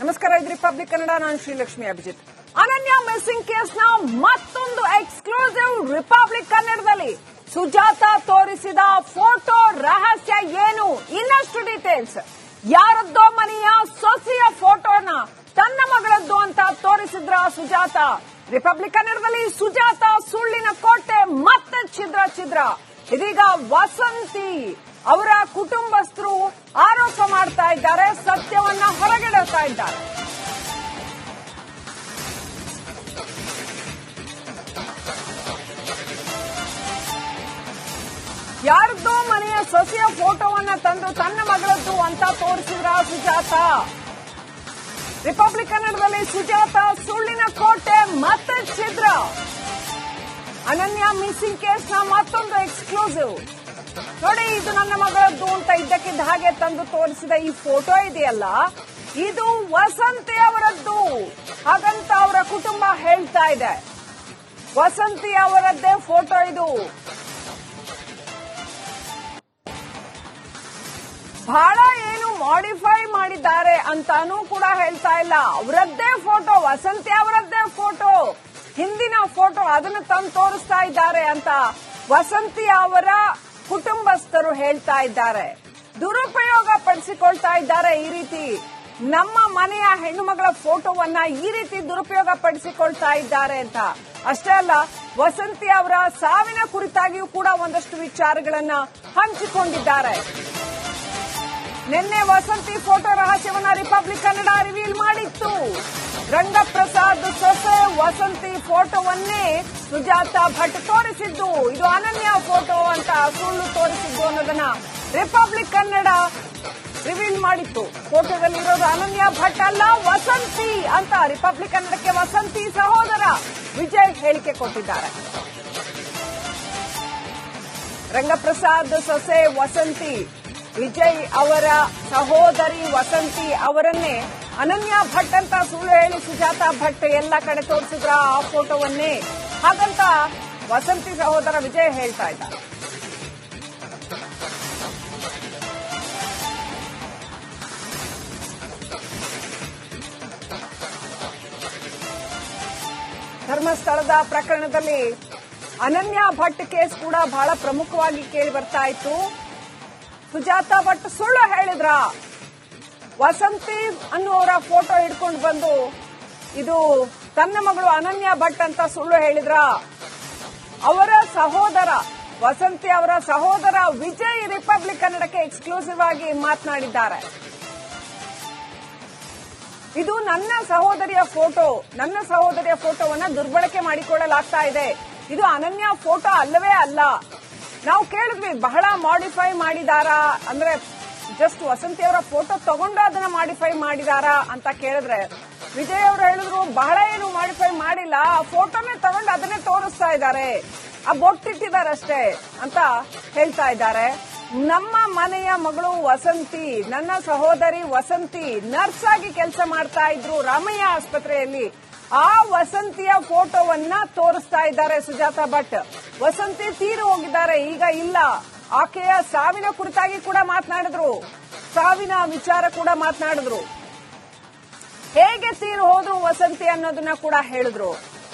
ನಮಸ್ಕಾರ, ಇದು ರಿಪಬ್ಲಿಕ್ ಕನ್ನಡ ನಾನು ಶ್ರೀಲಕ್ಷ್ಮಿ ಅಭಿಜಿತ್. ಅನನ್ಯ ಮಿಸ್ಸಿಂಗ್ ಕೇಸ್ನ ಮತ್ತೊಂದು ಎಕ್ಸ್ಕ್ಲೂಸಿವ್ ರಿಪಬ್ಲಿಕ್ ಕನ್ನಡದಲ್ಲಿ ಸುಜಾತ ತೋರಿಸಿದ ಫೋಟೋ ರಹಸ್ಯ ಏನು? ಇನ್ನಷ್ಟು ಡೀಟೇಲ್ಸ್ ಯಾರದ್ದೋ ಮನೆಯ ಸೊಸೆಯ ಫೋಟೋನ ತನ್ನ ಮಗಳದ್ದು ಅಂತ ತೋರಿಸಿದ್ರ ಸುಜಾತ. ರಿಪಬ್ಲಿಕ್ ಕನ್ನಡದಲ್ಲಿ ಸುಜಾತ ಸುಳ್ಳಿನ ಕೋಟೆ ಮತ್ತೆ ಛಿದ್ರ ಛಿದ್ರ. ಇದೀಗ ವಸಂತಿ. ಅವರ ಕುಟುಂಬಸ್ಥರು ಆರೋಪ ಮಾಡ್ತಾ ಇದ್ದಾರೆ, ಸತ್ಯವನ್ನ ಹೊರಗೆಡುತ್ತಾ ಇದ್ದಾರೆ. ಯಾರದ್ದೋ ಮನೆಯ ಸೊಸೆಯ ಫೋಟೋವನ್ನ ತಂದು ತನ್ನ ಮಗಳದ್ದು ಅಂತ ತೋರಿಸಿದ್ರ ಸುಜಾತ? ರಿಪಬ್ಲಿಕ್ ಕನ್ನಡದಲ್ಲಿ ಸುಜಾತ ಸುಳ್ಳಿನ ಕೋಟೆ ಮತ್ತೆ ಛಿದ್ರ ಅನನ್ಯ ಮಿಸ್ಸಿಂಗ್ ಕೇಸ್ನ ಮತ್ತೊಂದು ಎಕ್ಸ್ಕ್ಲೂಸಿವ್ ನೋಡಿ, ಇದು ನನ್ನ ಮಗಳದ್ದು ಅಂತ ಇದ್ದಕ್ಕಿದ್ದ ಹಾಗೆ ತಂದು ತೋರಿಸಿದ ಈ ಫೋಟೋ ಇದೆಯಲ್ಲ? ಇದು ವಸಂತಿ ಅವರದ್ದು. ಹಾಗಂತ ಅವರ ಕುಟುಂಬ ಹೇಳ್ತಾ ಇದೆ. ವಸಂತಿ ಅವರದ್ದೇ ಫೋಟೋ ಇದು. ಬಹಳ ಏನು ಮಾಡಿಫೈ ಮಾಡಿದ್ದಾರೆ ಅಂತಾನೂ ಕೂಡ ಹೇಳ್ತಾ ಇಲ್ಲ. ಅವರದ್ದೇ ಫೋಟೋ, ವಸಂತಿ ಅವರದ್ದೇ ಫೋಟೋ. ಹಿಂದಿನ ಫೋಟೋ ಅದನ್ನು ತಂದು ತೋರಿಸ್ತಾ ಇದ್ದಾರೆ ಅಂತ. ವಸಂತಿ ಅವರ ಕುಟುಂಬಸ್ಥರು ಹೇಳ್ತಾ ಇದ್ದಾರೆ. ದುರುಪಯೋಗ ಪಡಿಸಿಕೊಳ್ತಾ ಇದ್ದಾರೆ ಈ ರೀತಿ. ನಮ್ಮ ಮನೆಯ ಹೆಣ್ಣು ಮಗಳ ಫೋಟೋವನ್ನ ಈ ರೀತಿ ದುರುಪಯೋಗ ಪಡಿಸಿಕೊಳ್ತಾ ಇದ್ದಾರೆ ಅಂತ. ಅಷ್ಟೇ ಅಲ್ಲ, ವಸಂತಿ ಅವರ ಸಾವಿನ ಕುರಿತಾಗಿಯೂ ಕೂಡ ಒಂದಷ್ಟು ವಿಚಾರಗಳನ್ನ ಹಂಚಿಕೊಂಡಿದ್ದಾರೆ. ನಿನ್ನೆ ವಸಂತಿ ಫೋಟೋ ರಹಸ್ಯವನ್ನ ರಿಪಬ್ಲಿಕ್ ಕನ್ನಡ ರಿವೀಲ್ ಮಾಡಿತ್ತು. ರಂಗಪ್ರಸಾದ್ ಸೊಸೆ ವಸಂತಿ ಫೋಟೋವನ್ನೇ ಸುಜಾತ ಭಟ್ ತೋರಿಸಿದ್ದು. ಇದು ಅನನ್ಯ ಫೋಟೋ ಅಂತ ಸುಳ್ಳು ತೋರಿಸಿದ್ದು ಅನ್ನೋದನ್ನ ರಿಪಬ್ಲಿಕ್ ಕನ್ನಡ ರಿವೀಲ್ ಮಾಡಿತ್ತು. ಫೋಟೋದಲ್ಲಿ ಇರೋದು ಅನನ್ಯ ಭಟ್ ಅಲ್ಲ, ವಸಂತಿ ಅಂತ ರಿಪಬ್ಲಿಕ್ ಕನ್ನಡಕ್ಕೆ ವಸಂತಿ ಸಹೋದರ ವಿಜಯ್ ಹೇಳಿಕೆ ಕೊಟ್ಟಿದ್ದಾರೆ. ರಂಗಪ್ರಸಾದ್ ಸೊಸೆ ವಸಂತಿ, ವಿಜಯ್ ಅವರ ಸಹೋದರಿ ವಸಂತಿ ಅವರನ್ನೇ ಅನನ್ಯ ಭಟ್ ಅಂತ ಸುಳ್ಳು ಹೇಳಿ ಸುಜಾತ ಭಟ್ ಎಲ್ಲ ಕಡೆ ತೋರಿಸಿದ್ರ ಆ ಫೋಟೋವನ್ನೇ. ಹಾಗಂತ ವಸಂತಿ ಸಹೋದರ ವಿಜಯ್ ಹೇಳ್ತಾ ಇದ್ದ. ಧರ್ಮಸ್ಥಳದ ಪ್ರಕರಣದಲ್ಲಿ ಅನನ್ಯ ಭಟ್ ಕೇಸ್ ಕೂಡ ಬಹಳ ಪ್ರಮುಖವಾಗಿ ಕೇಳಿ ಬರ್ತಾ ಇತ್ತು. ಸುಜಾತ ಭಟ್ ಸುಳ್ಳು ಹೇಳಿದ್ರ? ವಸಂತಿ ಅನ್ನುವರ ಫೋಟೋ ಹಿಡ್ಕೊಂಡು ಬಂದು, ಇದು ತನ್ನ ಮಗಳು ಅನನ್ಯ ಭಟ್ ಅಂತ ಸುಳ್ಳು ಹೇಳಿದ್ರ. ಅವರ ಸಹೋದರ, ವಸಂತಿ ಅವರ ಸಹೋದರ ವಿಜಯ್ ರಿಪಬ್ಲಿಕ್ ಕನ್ನಡಕ್ಕೆ ಎಕ್ಸ್ಕ್ಲೂಸಿವ್ ಆಗಿ ಮಾತನಾಡಿದ್ದಾರೆ. ಇದು ನನ್ನ ಸಹೋದರಿಯ ಫೋಟೋ ನನ್ನ ಸಹೋದರಿಯ ಫೋಟೋವನ್ನ ದುರ್ಬಳಕೆ ಮಾಡಿಕೊಳ್ಳಲಾಗ್ತಾ ಇದೆ. ಇದು ಅನನ್ಯ ಫೋಟೋ ಅಲ್ಲವೇ ಅಲ್ಲ. ನಾವು ಕೇಳಿದ್ವಿ, ಬಹಳ ಮಾಡಿಫೈ ಮಾಡಿದಾರ? ಅಂದ್ರೆ ಜಸ್ಟ್ ವಸಂತಿ ಅವರ ಫೋಟೋ ತಗೊಂಡು ಅದನ್ನ ಮಾಡಿಫೈ ಮಾಡಿದಾರಾ ಅಂತ ಕೇಳಿದ್ರೆ, ವಿಜಯ್ ಅವರು ಹೇಳಿದ್ರು, ಬಹಳ ಏನು ಮಾಡಿಫೈ ಮಾಡಿಲ್ಲ, ಆ ಫೋಟೋನೇ ತಗೊಂಡು ಅದನ್ನೇ ತೋರಿಸ್ತಾ ಇದ್ದಾರೆ. ಆ ಬೊಟ್ಟಿಟ್ಟಿದ್ದಾರೆ ಅಷ್ಟೇ ಅಂತ ಹೇಳ್ತಾ ಇದ್ದಾರೆ. ನಮ್ಮ ಮನೆಯ ಮಗಳು ವಸಂತಿ, ನನ್ನ ಸಹೋದರಿ ವಸಂತಿ ನರ್ಸ್ ಆಗಿ ಕೆಲಸ ಮಾಡ್ತಾ ಇದ್ರು ರಾಮಯ್ಯ ಆಸ್ಪತ್ರೆಯಲ್ಲಿ. ಆ ವಸಂತಿಯ ಫೋಟೋವನ್ನ ತೋರಿಸ್ತಾ ಇದ್ದಾರೆ ಸುಜಾತಾ ಭಟ್. ವಸಂತಿ ತೀರು ಹೋಗಿದ್ದಾರೆ, ಈಗ ಇಲ್ಲ. ಆಕೆಯ ಸಾವಿನ ಕುರಿತಾಗಿ ಕೂಡ ಮಾತನಾಡಿದ್ರು. ಸಾವಿನ ವಿಚಾರ ಕೂಡ ಮಾತನಾಡಿದ್ರು. ಹೇಗೆ ತೀರು ಹೋದ್ರು ವಸಂತಿ ಅನ್ನೋದನ್ನ ಕೂಡ ಹೇಳಿದ್ರು.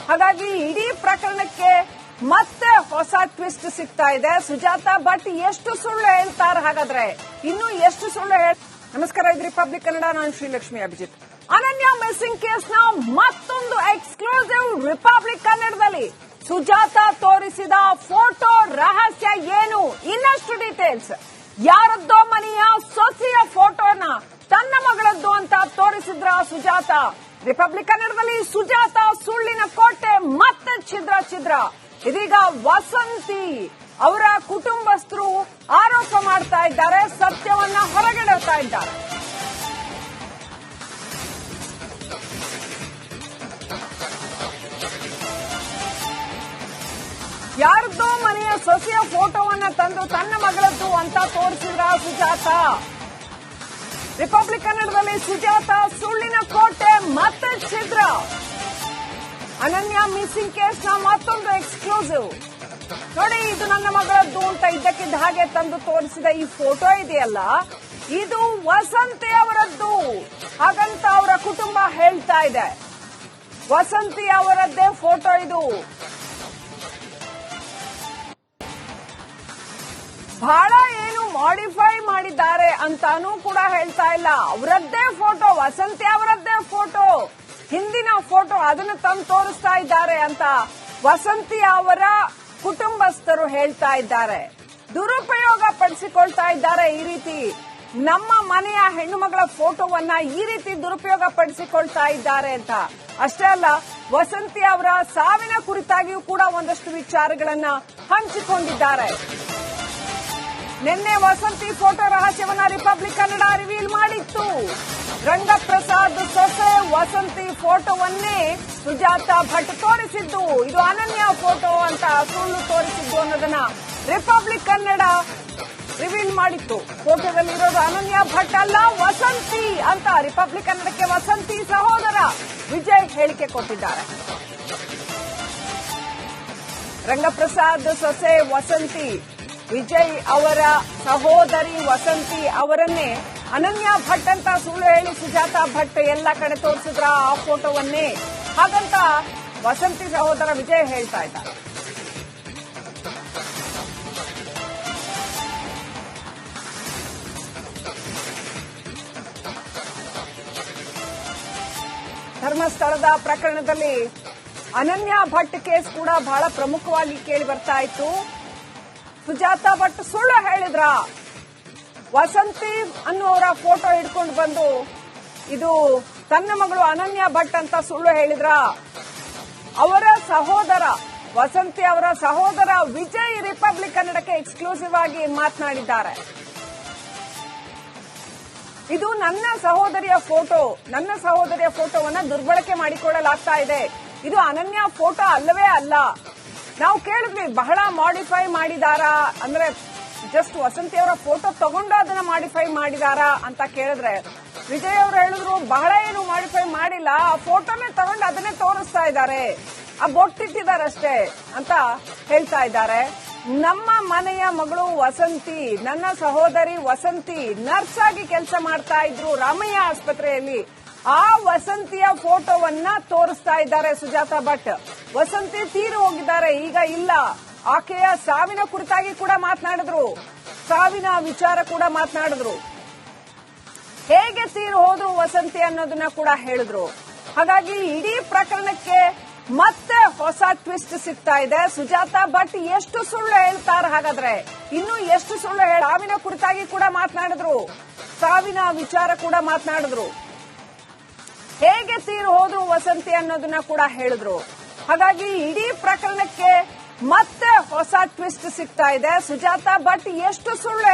ಹಾಗಾಗಿ ಇಡೀ ಪ್ರಕರಣಕ್ಕೆ ಮತ್ತೆ ಹೊಸ ಟ್ವಿಸ್ಟ್ ಸಿಗ್ತಾ ಇದೆ. ಸುಜಾತ, ಭಟ್ ಎಷ್ಟು ಸುಳ್ಳು ಹೇಳ್ತಾರೆ ಹಾಗಾದ್ರೆ? ಇನ್ನು ಎಷ್ಟು ಸುಳ್ಳು ಹೇಳ ನಮಸ್ಕಾರ, ಇದು ರಿಪಬ್ಲಿಕ್ ಕನ್ನಡ ನಾನು ಶ್ರೀಲಕ್ಷ್ಮಿ ಅಭಿಜಿತ್. ಅನನ್ಯ ಮಿಸ್ಸಿಂಗ್ನ ಮತ್ತೊಂದು ಎಕ್ಸ್ಕ್ಲೂಸಿವ್ ರಿಪಬ್ಲಿಕ್ ಕನ್ನಡದಲ್ಲಿ ಸುಜಾತ ತೋರಿಸಿದ ಫೋಟೋ ರಹಸ್ಯ ಏನು? ಡೀಟೇಲ್ಸ್ ಯಾರದ್ದೋ ಮನೆಯ ಸೊಸೆಯ ಫೋಟೋನ ತನ್ನ ಮಗಳದ್ದು ಅಂತ ತೋರಿಸಿದ್ರ ಸುಜಾತ. ರಿಪಬ್ಲಿಕ್ ಕನ್ನಡದಲ್ಲಿ ಸುಜಾತ ಸುಳ್ಳಿನ ಕೋಟೆ ಮತ್ತೆ ಛಿದ್ರ ಛಿದ್ರ. ಇದೀಗ ವಸಂತಿ ಅವರ ಕುಟುಂಬಸ್ಥರು ಆರೋಪ ಮಾಡ್ತಾ ಇದ್ದಾರೆ, ಸತ್ಯವನ್ನ ಹೊರಗೆಡುತ್ತಾ ಇದ್ದಾರೆ. ಯಾರದ್ದೋ ಸೊಸೆಯ ಫೋಟೋವನ್ನ ತಂದು ತನ್ನ ಮಗಳದ್ದು ಅಂತ ತೋರಿಸಿದ್ರ ಸುಜಾತ? ರಿಪಬ್ಲಿಕ್ ಕನ್ನಡದಲ್ಲಿ ಸುಜಾತ ಸುಳ್ಳಿನ ಕೋಟೆ ಮತ್ತೆ ಛಿದ್ರ ಅನನ್ಯ ಮಿಸ್ಸಿಂಗ್ ಕೇಸ್ನ ಮತ್ತೊಂದು ಎಕ್ಸ್ಕ್ಲೂಸಿವ್ ನೋಡಿ, ಇದು ನನ್ನ ಮಗಳದ್ದು ಅಂತ ಇದ್ದಕ್ಕಿದ್ದ ಹಾಗೆ ತಂದು ತೋರಿಸಿದ ಈ ಫೋಟೋ ಇದೆಯಲ್ಲ? ಇದು ವಸಂತಿ ಅವರದ್ದು. ಹಾಗಂತ ಅವರ ಕುಟುಂಬ ಹೇಳ್ತಾ ಇದೆ. ವಸಂತಿ ಅವರದ್ದೇ ಫೋಟೋ ಇದು. ಬಹಳ ಏನು ಮಾಡಿಫೈ ಮಾಡಿದ್ದಾರೆ ಅಂತಾನೂ ಕೂಡ ಹೇಳ್ತಾ ಇಲ್ಲ. ಅವರದ್ದೇ ಫೋಟೋ ವಸಂತಿ ಅವರದ್ದೇ ಫೋಟೋ ಹಿಂದಿನ ಫೋಟೋ ಅದನ್ನು ತಂದು ತೋರಿಸ್ತಾ ಇದ್ದಾರೆ ಅಂತ ವಸಂತಿ ಅವರ ಕುಟುಂಬಸ್ಥರು ಹೇಳ್ತಾ ಇದ್ದಾರೆ. ದುರುಪಯೋಗ ಪಡಿಸಿಕೊಳ್ತಾ ಇದ್ದಾರೆ ಈ ರೀತಿ. ನಮ್ಮ ಮನೆಯ ಹೆಣ್ಣು ಮಗಳ ಫೋಟೋವನ್ನ ಈ ರೀತಿ ದುರುಪಯೋಗ ಪಡಿಸಿಕೊಳ್ತಾ ಇದ್ದಾರೆ ಅಂತ. ಅಷ್ಟೇ ಅಲ್ಲ, ವಸಂತಿ ಅವರ ಸಾವಿನ ಕುರಿತಾಗಿಯೂ ಕೂಡ ಒಂದಷ್ಟು ವಿಚಾರಗಳನ್ನ ಹಂಚಿಕೊಂಡಿದ್ದಾರೆ. ನಿನ್ನೆ ವಸಂತಿ ಫೋಟೋ ರಹಸ್ಯವನ್ನ ರಿಪಬ್ಲಿಕ್ ಕನ್ನಡ ರಿವೀಲ್ ಮಾಡಿತ್ತು. ರಂಗಪ್ರಸಾದ್ ಸೊಸೆ ವಸಂತಿ ಫೋಟೋವನ್ನೇ ಸುಜಾತ ಭಟ್ ತೋರಿಸಿದ್ದು. ಇದು ಅನನ್ಯ ಫೋಟೋ ಅಂತ ಸುಳ್ಳು ತೋರಿಸಿದ್ದು ಅನ್ನೋದನ್ನ ರಿಪಬ್ಲಿಕ್ ಕನ್ನಡ ರಿವೀಲ್ ಮಾಡಿತ್ತು. ಫೋಟೋದಲ್ಲಿರೋದು ಅನನ್ಯ ಭಟ್ ಅಲ್ಲ, ವಸಂತಿ ಅಂತ ರಿಪಬ್ಲಿಕ್ ಕನ್ನಡಕ್ಕೆ ವಸಂತಿ ಸಹೋದರ ವಿಜಯ್ ಹೇಳಿಕೆ ಕೊಟ್ಟಿದ್ದಾರೆ. ರಂಗಪ್ರಸಾದ್ ಸೊಸೆ ವಸಂತಿ ವಿಜಯ್ ಅವರ ಸಹೋದರಿ ವಸಂತಿ ಅವರನ್ನೇ ಅನನ್ಯ ಭಟ್ ಅಂತ ಸುಳ್ಳು ಹೇಳಿ ಸುಜಾತ ಭಟ್ ಎಲ್ಲ ಕಡೆ ತೋರಿಸಿದ್ರ ಆ ಫೋಟೋವನ್ನೇ. ಹಾಗಂತ ವಸಂತಿ ಸಹೋದರ ವಿಜಯ್ ಹೇಳ್ತಾ ಇದ್ದಾರೆ. ಧರ್ಮಸ್ಥಳದ ಪ್ರಕರಣದಲ್ಲಿ ಅನನ್ಯ ಭಟ್ ಕೇಸ್ ಕೂಡ ಬಹಳ ಪ್ರಮುಖವಾಗಿ ಕೇಳಿ ಬರ್ತಾ ಇತ್ತು. ಸುಜಾತ ಭಟ್ ಸುಳ್ಳು ಹೇಳಿದ್ರ. ವಸಂತಿ ಅನ್ನುವರ ಫೋಟೋ ಹಿಡ್ಕೊಂಡು ಬಂದು, ಇದು ತನ್ನ ಮಗಳು ಅನನ್ಯ ಭಟ್ ಅಂತ ಸುಳ್ಳು ಹೇಳಿದ್ರ. ಅವರ ಸಹೋದರ, ವಸಂತಿ ಅವರ ಸಹೋದರ ವಿಜಯ್ ರಿಪಬ್ಲಿಕ್ ಕನ್ನಡಕ್ಕೆ ಎಕ್ಸ್ಕ್ಲೂಸಿವ್ ಆಗಿ ಮಾತನಾಡಿದ್ದಾರೆ. ಇದು ನನ್ನ ಸಹೋದರಿಯ ಫೋಟೋ, ನನ್ನ ಸಹೋದರಿಯ ಫೋಟೋವನ್ನ ದುರ್ಬಳಕೆ ಮಾಡಿಕೊಳ್ಳಲಾಗ್ತಾ ಇದೆ. ಇದು ಅನನ್ಯ ಫೋಟೋ ಅಲ್ಲವೇ ಅಲ್ಲ. ನಾವು ಕೇಳಿದ್ವಿ, ಬಹಳ ಮಾಡಿಫೈ ಮಾಡಿದಾರಾ? ಅಂದ್ರೆ ಜಸ್ಟ್ ವಸಂತಿ ಅವರ ಫೋಟೋ ತಗೊಂಡು ಅದನ್ನ ಮಾಡಿಫೈ ಮಾಡಿದಾರಾ ಅಂತ ಕೇಳಿದ್ರೆ, ವಿಜಯ್ ಅವರು ಹೇಳಿದ್ರು, ಬಹಳ ಏನು ಮಾಡಿಫೈ ಮಾಡಿಲ್ಲ, ಆ ಫೋಟೋನೇ ತಗೊಂಡು ಅದನ್ನೇ ತೋರಿಸ್ತಾ ಇದ್ದಾರೆ. ಆ ಬೊಟ್ಟಿಟ್ಟಿದ್ದಾರೆ ಅಷ್ಟೇ ಅಂತ ಹೇಳ್ತಾ ಇದ್ದಾರೆ. ನಮ್ಮ ಮನೆಯ ಮಗಳು ವಸಂತಿ, ನನ್ನ ಸಹೋದರಿ ವಸಂತಿ ನರ್ಸ್ ಆಗಿ ಕೆಲಸ ಮಾಡ್ತಾ ಇದ್ರು ರಾಮಯ್ಯ ಆಸ್ಪತ್ರೆಯಲ್ಲಿ. ಆ ವಸಂತಿಯ ಫೋಟೋವನ್ನ ತೋರಿಸ್ತಾ ಇದ್ದಾರೆ ಸುಜಾತ ಭಟ್. ವಸಂತಿ ತೀರು ಹೋಗಿದ್ದಾರೆ, ಈಗ ಇಲ್ಲ. ಆಕೆಯ ಸಾವಿನ ಕುರಿತಾಗಿ ಕೂಡ ಮಾತನಾಡಿದ್ರು. ಸಾವಿನ ವಿಚಾರ ಕೂಡ ಮಾತನಾಡಿದ್ರು. ಹೇಗೆ ತೀರು ಹೋದ್ರು ವಸಂತಿ ಅನ್ನೋದನ್ನ ಕೂಡ ಹೇಳಿದ್ರು. ಹಾಗಾಗಿ ಇಡೀ ಪ್ರಕರಣಕ್ಕೆ ಮತ್ತೆ ಹೊಸ ಟ್ವಿಸ್ಟ್ ಸಿಗ್ತಾ ಇದೆ. ಸುಜಾತ ಭಟ್ ಎಷ್ಟು ಸುಳ್ಳು ಹೇಳ್ತಾರೆ ಹಾಗಾದ್ರೆ? ಇನ್ನು ಎಷ್ಟು ಸುಳ್ಳು ಹೇಳ ಸಾವಿನ ಕುರಿತಾಗಿ ಕೂಡ ಮಾತನಾಡಿದ್ರು. ಸಾವಿನ ವಿಚಾರ ಕೂಡ ಮಾತನಾಡಿದ್ರು. ಹೇಗೆ ತೀರು ಹೋದ್ರು ವಸಂತಿ ಅನ್ನೋದನ್ನ ಕೂಡ ಹೇಳಿದ್ರು. ಹಾಗಾಗಿ ಇಡೀ ಪ್ರಕರಣಕ್ಕೆ ಮತ್ತೆ ಹೊಸ ಟ್ವಿಸ್ಟ್ ಸಿಗ್ತಾ ಇದೆ. ಸುಜಾತಾ ಭಟ್ ಎಷ್ಟು ಸುಳ್ಳು